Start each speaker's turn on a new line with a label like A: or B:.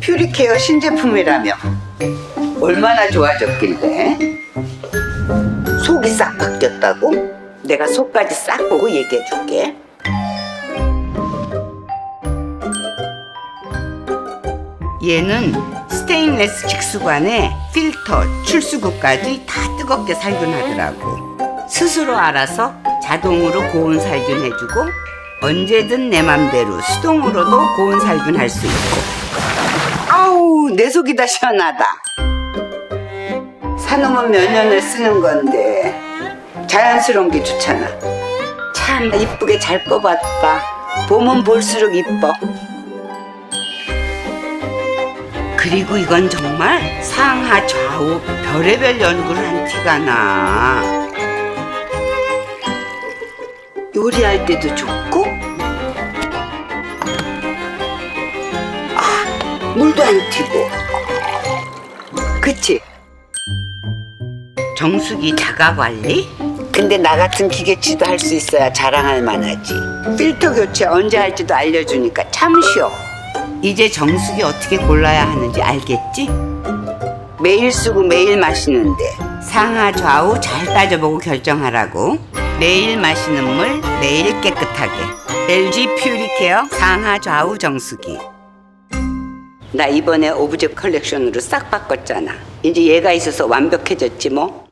A: 퓨리케어 신제품이라며 얼마나 좋아졌길래 속이 싹 바뀌었다고? 내가 속까지 싹 보고 얘기해 줄게 얘는 스테인레스 직수관에 필터, 출수구까지 다 뜨겁게 살균하더라고. 스스로 알아서 자동으로 고온 살균해주고 언제든 내 맘대로 수동으로도 고온 살균할 수 있고. 아우 내 속이 다 시원하다. 사놓으면 몇 년을 쓰는 건데 자연스러운 게 좋잖아. 참 이쁘게 잘 뽑았다. 보면 볼수록 이뻐. 그리고 이건 정말 상하 좌우 별의별 연구를 한 티가 나. 요리할 때도 좋고, 물도 안 튀고. 그치? 정수기 자가 관리? 근데 나 같은 기계치도 할 수 있어야 자랑할 만하지. 필터 교체 언제 할지도 알려주니까 참 쉬워. 이제 정수기 어떻게 골라야 하는지 알겠지? 매일 쓰고 매일 마시는데 상하 좌우 잘 따져보고 결정하라고 매일 마시는 물 매일 깨끗하게 LG 퓨리케어 상하 좌우 정수기 나 이번에 오브젝 컬렉션으로 싹 바꿨잖아. 이제 얘가 있어서 완벽해졌지 뭐